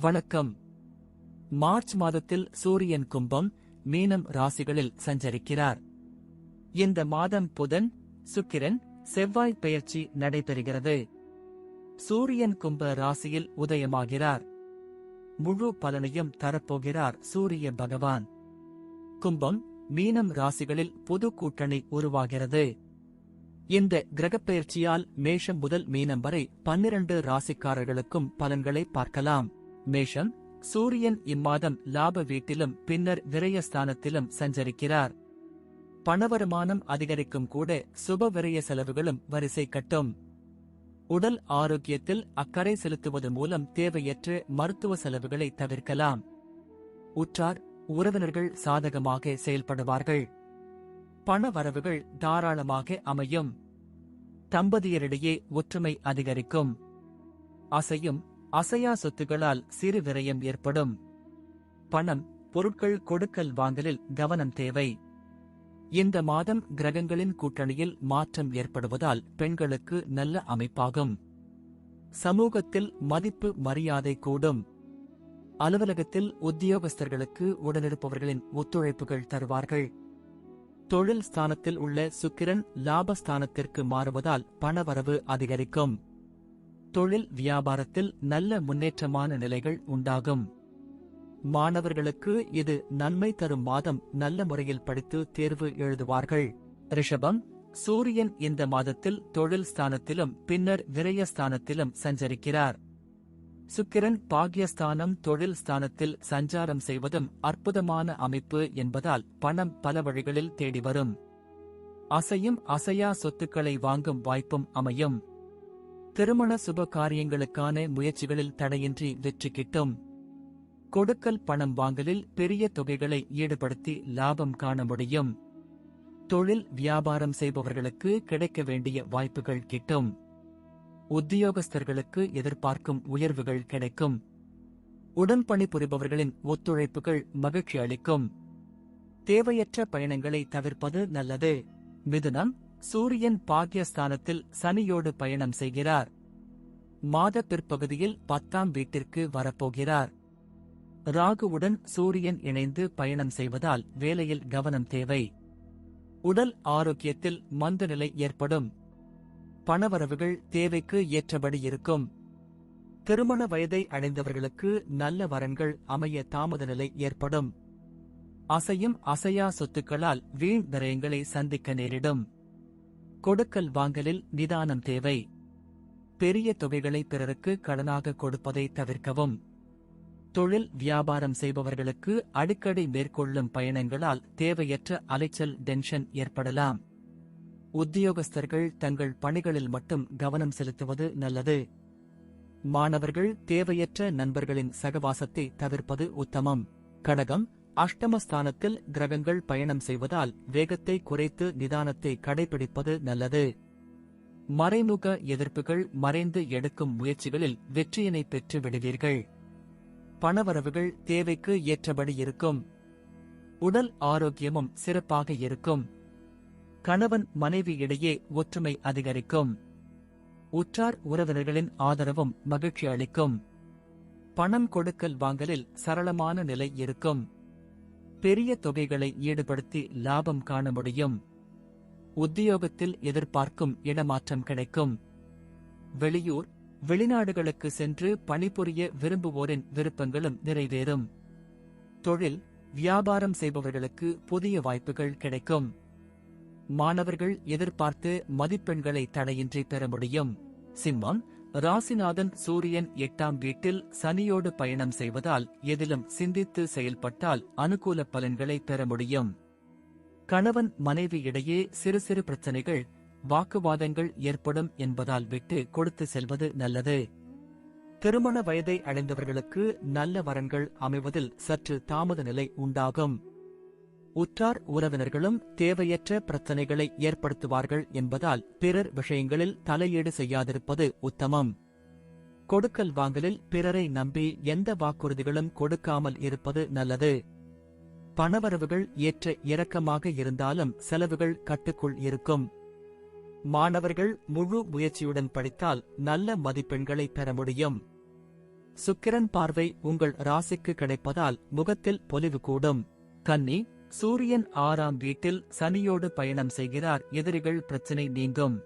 வணக்கம். மார்ச் மாதத்தில் சூரியன் கும்பம் மீனம் ராசிகளில் சஞ்சரிக்கிறார். இந்த மாதம் புதன் சுக்கிரன் செவ்வாய் பெயர்ச்சி நடைபெறுகிறது. சூரியன் கும்ப ராசியில் உதயமாகிறார். முழு பலனையும் தரப்போகிறார் சூரிய பகவான். கும்பம் மீனம் ராசிகளில் புது கூட்டணி உருவாகிறது. இந்த கிரகப்பெயர்ச்சியால் மேஷம் முதல் மீனம் வரை பன்னிரண்டு ராசிக்காரர்களுக்கும் பலன்களை பார்க்கலாம். மேஷம் சூரியன் இம்மாதம் லாப வீட்டிலும் பின்னர் விரயஸ்தானத்திலும் சஞ்சரிக்கிறார். பணவருமானம் அதிகரிக்கும் கூட சுப விரய செலவுகளும் வரிசை கட்டும். உடல் ஆரோக்கியத்தில் அக்கறை செலுத்துவது மூலம் தேவையற்ற மருத்துவ செலவுகளை தவிர்க்கலாம். உற்றார் உறவினர்கள் சாதகமாக செயல்படுவார்கள். பண வரவுகள் தாராளமாக அமையும். தம்பதியரிடையே ஒற்றுமை அதிகரிக்கும். அசையும் அசையா சொத்துகளால் சிறு விரயம் ஏற்படும். பணம் பொருட்கள் கொடுக்கல் வாங்கலில் கவனம் தேவை. இந்த மாதம் கிரகங்களின் கூட்டணியில் மாற்றம் ஏற்படுவதால் பெண்களுக்கு நல்ல அமைப்பாகும். சமூகத்தில் மதிப்பு மரியாதை கூடும். அலுவலகத்தில் உத்தியோகஸ்தர்களுக்கு உடனிருப்பவர்களின் ஒத்துழைப்புகள் தருவார்கள். தொழில் ஸ்தானத்தில் உள்ள சுக்கிரன் லாபஸ்தானத்திற்கு மாறுவதால் பணவரவு அதிகரிக்கும். தொழில் வியாபாரத்தில் நல்ல முன்னேற்றமான நிலைகள் உண்டாகும். மாணவர்களுக்கு இது நன்மை தரும் மாதம் நல்ல முறையில் படித்து தேர்வு எழுதுவார்கள். ரிஷபம் சூரியன் இந்த மாதத்தில் தொழில் ஸ்தானத்திலும் பின்னர் விரயஸ்தானத்திலும் சஞ்சரிக்கிறார். சுக்கிரன் பாக்யஸ்தானம் தொழில் ஸ்தானத்தில் சஞ்சாரம் செய்வதும் அற்புதமான அமைப்பு என்பதால் பணம் பல வழிகளில் தேடி வரும். அசையும் அசையா சொத்துக்களை வாங்கும் வாய்ப்பும் அமையும். திருமண சுப காரியங்களுக்கான முயற்சிகளில் தடையின்றி வெற்றி கிட்டும். கொடுக்கல் பணம் வாங்கலில் பெரிய தொகைகளை ஈடுபடுத்தி லாபம் காண முடியும். தொழில் வியாபாரம் செய்பவர்களுக்கு கிடைக்க வேண்டிய வாய்ப்புகள் கிட்டும். உத்தியோகஸ்தர்களுக்கு எதிர்பார்க்கும் உயர்வுகள் கிடைக்கும். உடன் பணிபுரிபவர்களின் ஒத்துழைப்புகள் மகிழ்ச்சி அளிக்கும். தேவையற்ற பயணங்களை தவிர்ப்பது நல்லது. மிதுனம் சூரியன் பாக்யஸ்தானத்தில் சனியோடு பயணம் செய்கிறார். மாத பிற்பகுதியில் பத்தாம் வீட்டிற்கு வரப்போகிறார். ராகுவுடன் சூரியன் இணைந்து பயணம் செய்வதால் வேலையில் கவனம் தேவை. உடல் ஆரோக்கியத்தில் மந்தநிலை ஏற்படும். பணவரவுகள் தேவைக்கு ஏற்றபடி இருக்கும். திருமண வயதை அடைந்தவர்களுக்கு நல்ல வரன்கள் அமைய தாமத நிலை ஏற்படும். அசையும் அசையா சொத்துக்களால் வீண் விரயங்களை சந்திக்க நேரிடும். கொடுக்கல் வாங்கலில் நிதானம் தேவை. பெரிய தொகைகளை பிறருக்கு கடனாக கொடுப்பதை தவிர்க்கவும். தொழில் வியாபாரம் செய்பவர்களுக்கு அடிக்கடி மேற்கொள்ளும் பயணங்களால் தேவையற்ற அலைச்சல் டென்ஷன் ஏற்படலாம். உத்தியோகஸ்தர்கள் தங்கள் பணிகளில் மட்டும் கவனம் செலுத்துவது நல்லது. மாணவர்கள் தேவையற்ற நண்பர்களின் சகவாசத்தை தவிர்ப்பது உத்தமம். கடகம் அஷ்டமஸ்தானத்தில் கிரகங்கள் பயணம் செய்வதால் வேகத்தை குறைத்து நிதானத்தை கடைபிடிப்பது நல்லது. மறைமுக எதிர்ப்புகள் மறைந்து எடுக்கும் முயற்சிகளில் வெற்றியினை பெற்று விடுவீர்கள். பணவரவுகள் தேவைக்கு ஏற்றபடி இருக்கும். உடல் ஆரோக்கியமும் சிறப்பாக இருக்கும். கணவன் மனைவி இடையே ஒற்றுமை அதிகரிக்கும். உற்றார் உறவினர்களின் ஆதரவும் மகிழ்ச்சி அளிக்கும். பணம் கொடுக்கல் வாங்கலில் சரளமான நிலை இருக்கும். பெரிய தொகைகளை ஈடுபடுத்தி லாபம் காண முடியும். உத்தியோகத்தில் எதிர்பார்க்கும் இடமாற்றம் கிடைக்கும். வெளியூர் வெளிநாடுகளுக்கு சென்று பணிபுரிய விரும்புவோரின் விருப்பங்களும் நிறைவேறும். தொழில் வியாபாரம் செய்பவர்களுக்கு புதிய வாய்ப்புகள் கிடைக்கும். மாணவர்கள் எதிர்பார்த்து மதிப்பெண்களை தடையின்றி பெற முடியும். சிம்மம் ராசிநாதன் சூரியன் எட்டாம் வீட்டில் சனியோடு பயணம் செய்வதால் எதிலும் சிந்தித்து செயல்பட்டால் அனுகூல பலன்களை பெற முடியும். கணவன் மனைவி இடையே சிறு சிறு பிரச்சனைகள் வாக்குவாதங்கள் ஏற்படும் என்பதால் விட்டு கொடுத்து செல்வது நல்லது. திருமண வயதை அடைந்தவர்களுக்கு நல்ல வரன்கள் அமைவதில் சற்று தாமத நிலை உண்டாகும். உற்றார் உறவினர்களும் தேவையற்ற பிரச்சனைகளை ஏற்படுத்துவார்கள் என்பதால் பிறர் விஷயங்களில் தலையீடு செய்யாதிருப்பது உத்தமம். கொடுக்கல் வாங்கலில் பிறரை நம்பி எந்த வாக்குறுதிகளும் கொடுக்காமல் இருப்பது நல்லது. பணவரவுகள் ஏற்ற இறக்கமாக இருந்தாலும் செலவுகள் கட்டுக்குள் இருக்கும். மாணவர்கள் முழு முயற்சியுடன் படித்தால் நல்ல மதிப்பெண்களை பெற முடியும். சுக்கிரன் பார்வை உங்கள் ராசிக்கு கிடைப்பதால் முகத்தில் பொலிவு கூடும். கன்னி சூரியன் ஆறாம் வீட்டில் சனியோடு பயணம் செய்கிறார். எதிரிகள் பிரச்சினை நீங்கும்.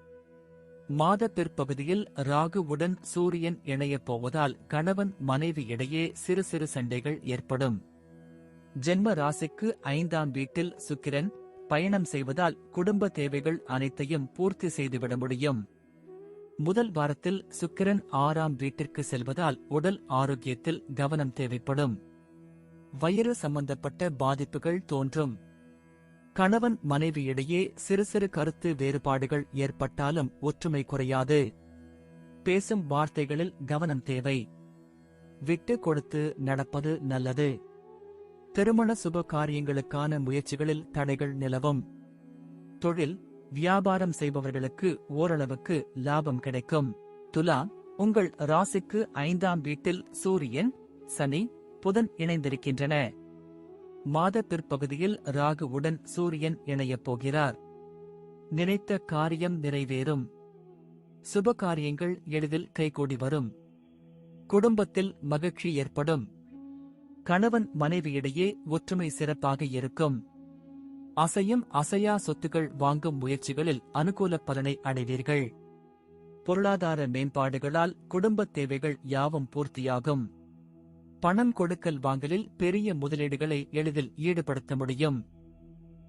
மாத பிற்பகுதியில் ராகுவுடன் சூரியன் இணையப் போவதால் கணவன் மனைவி இடையே சிறு சிறு சண்டைகள் ஏற்படும். ஜென்ம ராசிக்கு ஐந்தாம் வீட்டில் சுக்கிரன் பயணம் செய்வதால் குடும்ப தேவைகள் அனைத்தையும் பூர்த்தி செய்துவிட முடியும். முதல் வாரத்தில் சுக்கிரன் ஆறாம் வீட்டிற்கு செல்வதால் உடல் ஆரோக்கியத்தில் கவனம் தேவைப்படும். வயிறு சம்பந்தப்பட்ட பாதிப்புகள் தோன்றும். கணவன் மனைவியிடையே சிறு சிறு கருத்து வேறுபாடுகள் ஏற்பட்டாலும் ஒற்றுமை குறையாது. பேசும் வார்த்தைகளில் கவனம் தேவை. விட்டு கொடுத்து நடப்பது நல்லது. திருமண சுப காரியங்களுக்கான முயற்சிகளில் தடைகள் நிலவும். தொழில் வியாபாரம் செய்பவர்களுக்கு ஓரளவுக்கு லாபம் கிடைக்கும். துலா உங்கள் ராசிக்கு ஐந்தாம் வீட்டில் சூரியன் சனி புதன் இணைந்திருக்கின்றன. மாத பிற்பகுதியில் ராகுவுடன் சூரியன் இணையப் போகிறார். நினைத்த காரியம் நிறைவேறும். சுப காரியங்கள் எளிதில் கைகூடி வரும். குடும்பத்தில் மகிழ்ச்சி ஏற்படும். கணவன் மனைவியிடையே ஒற்றுமை சிறப்பாக இருக்கும். அசையும் அசையா சொத்துக்கள் வாங்கும் முயற்சிகளில் அனுகூல பலனை அடைவீர்கள். பொருளாதார மேம்பாடுகளால் குடும்பத் தேவைகள் யாவும் பூர்த்தியாகும். பணம் கொடுக்கல் வாங்கலில் பெரிய முதலீடுகளை எளிதில் ஈடுபடுத்த முடியும்.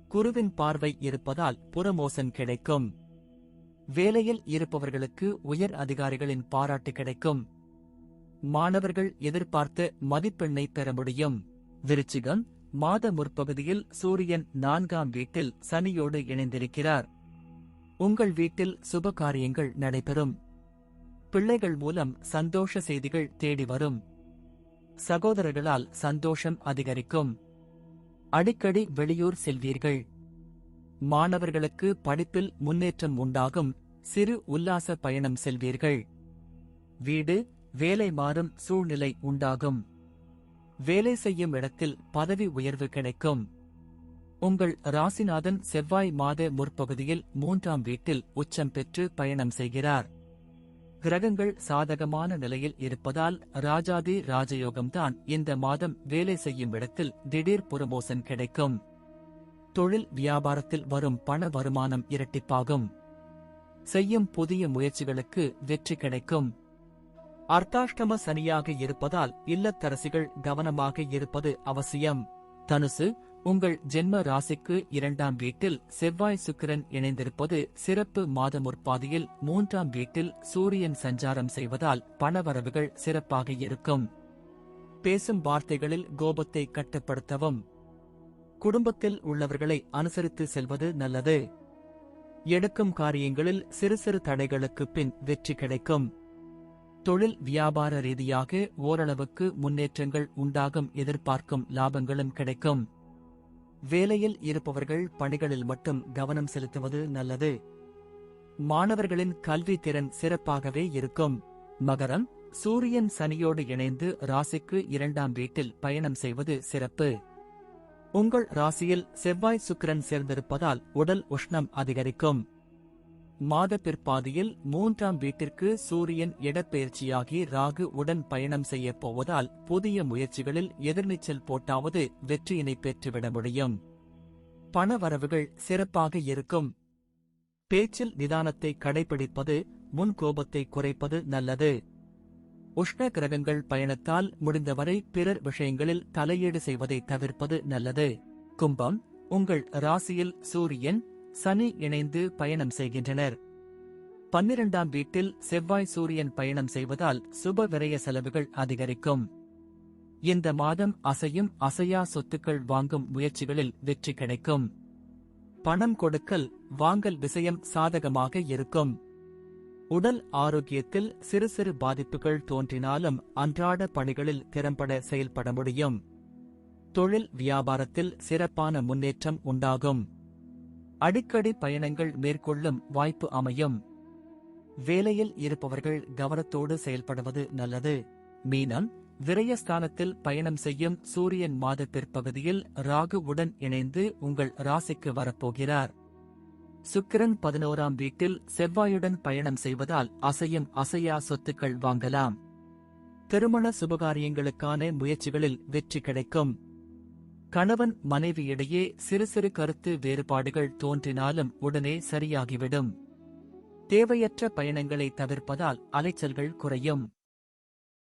குருவின் பார்வை இருப்பதால் புறமோசன் கிடைக்கும். வேலையில் இருப்பவர்களுக்கு உயர் அதிகாரிகளின் பாராட்டு கிடைக்கும். மாணவர்கள் எதிர்பார்த்த மதிப்பெண்ணை பெற முடியும். விருச்சிகம் மாத முற்பகுதியில் சூரியன் நான்காம் வீட்டில் சனியோடு இணைந்திருக்கிறார். உங்கள் வீட்டில் சுப காரியங்கள் நடைபெறும். பிள்ளைகள் மூலம் சந்தோஷ செய்திகள் தேடி வரும். சகோதரர்களால் சந்தோஷம் அதிகரிக்கும். அடிக்கடி வெளியூர் செல்வீர்கள். மாணவர்களுக்கு படிப்பில் முன்னேற்றம் உண்டாகும். சிறு உல்லாச பயணம் செல்வீர்கள். வீடு வேலை மாறும் சூழ்நிலை உண்டாகும். வேலை செய்யும் இடத்தில் பதவி உயர்வு கிடைக்கும். உங்கள் ராசிநாதன் செவ்வாய் மாத முற்பகுதியில் மூன்றாம் வீட்டில் உச்சம் பெற்று பயணம் செய்கிறார். கிரகங்கள் சாதகமான நிலையில் இருப்பதால் ராஜாதி ராஜயோகம்தான் இந்த மாதம் வேலை செய்யும் இடத்தில் திடீர் புரமோசன் கிடைக்கும். தொழில் வியாபாரத்தில் வரும் பண வருமானம் இரட்டிப்பாகும். செய்யும் புதிய முயற்சிகளுக்கு வெற்றி கிடைக்கும். அர்த்தாஷ்டம சனியாக இருப்பதால் இல்லத்தரசிகள் கவனமாக இருப்பது அவசியம். தனுசு உங்கள் ஜென்ம ராசிக்கு இரண்டாம் வீட்டில் செவ்வாய் சுக்கிரன் இணைந்திருப்பது சிறப்பு மாத முற்பாதியில் மூன்றாம் வீட்டில் சூரியன் சஞ்சாரம் செய்வதால் பணவரவுகள் சிறப்பாக இருக்கும். பேசும் வார்த்தைகளில் கோபத்தை கட்டுப்படுத்தவும். குடும்பத்தில் உள்ளவர்களை அனுசரித்து செல்வது நல்லது. எடுக்கும் காரியங்களில் சிறு சிறு தடைகளுக்கு பின் வெற்றி கிடைக்கும். தொழில் வியாபார ரீதியாக ஓரளவுக்கு முன்னேற்றங்கள் உண்டாகும் எதிர்பார்க்கும் லாபங்களும் கிடைக்கும். வேலையில் இருப்பவர்கள் பணிகளில் மட்டும் கவனம் செலுத்துவது நல்லது. மாணவர்களின் கல்வி திறன் சிறப்பாகவே இருக்கும். மகரம் சூரியன் சனியோடு இணைந்து ராசிக்கு இரண்டாம் வீட்டில் பயணம் செய்வது சிறப்பு. உங்கள் ராசியில் செவ்வாய் சுக்கிரன் சேர்ந்திருப்பதால் உடல் உஷ்ணம் அதிகரிக்கும். மாத பிற்பாதியில் மூன்றாம் வீட்டிற்கு சூரியன் இடப்பெயர்ச்சியாகி ராகு உடன் பயணம் செய்யப் போவதால் புதிய முயற்சிகளில் எதிர்நீச்சல் போட்டாவது வெற்றியினை பெற்றுவிட முடியும். பண வரவுகள் சிறப்பாக இருக்கும். பேச்சில் நிதானத்தை கடைபிடிப்பது முன் கோபத்தை குறைப்பது நல்லது. உஷ்ண கிரகங்கள் பயணத்தால் முடிந்தவரை பிறர் விஷயங்களில் தலையீடு செய்வதை தவிர்ப்பது நல்லது. கும்பம் உங்கள் ராசியில் சூரியன் சனி இணைந்து பயணம் செய்கின்றனர். பன்னிரண்டாம் வீட்டில் செவ்வாய் சூரியன் பயணம் செய்வதால் சுப விரய செலவுகள் அதிகரிக்கும். இந்த மாதம் அசையும் அசையா சொத்துக்கள் வாங்கும் முயற்சிகளில் வெற்றி கிடைக்கும். பணம் கொடுக்கல் வாங்கல் விஷயம் சாதகமாக இருக்கும். உடல் ஆரோக்கியத்தில் சிறு சிறு பாதிப்புகள் தோன்றினாலும் அன்றாட பணிகளில் திறம்பட செயல்பட முடியும். தொழில் வியாபாரத்தில் சிறப்பான முன்னேற்றம் உண்டாகும். அடிக்கடி பயணங்கள் மேற்கொள்ளும் வாய்ப்பு அமையும். வேலையில் இருப்பவர்கள் கவனத்தோடு செயல்படுவது நல்லது. மீனம் விரயஸ்தானத்தில் பயணம் செய்யும் சூரியன் மாத பிற்பகுதியில் ராகுவுடன் இணைந்து உங்கள் ராசிக்கு வரப்போகிறார். சுக்கிரன் பதினோராம் வீட்டில் செவ்வாயுடன் பயணம் செய்வதால் அசையும் அசையா சொத்துக்கள் வாங்கலாம். திருமண சுபகாரியங்களுக்கான முயற்சிகளில் வெற்றி கிடைக்கும். கணவன் மனைவியிடையே சிறு சிறு கருத்து வேறுபாடுகள் தோன்றினாலும் உடனே சரியாகிவிடும். தேவையற்ற பயணங்களை தவிர்ப்பதால் அலைச்சல்கள் குறையும்.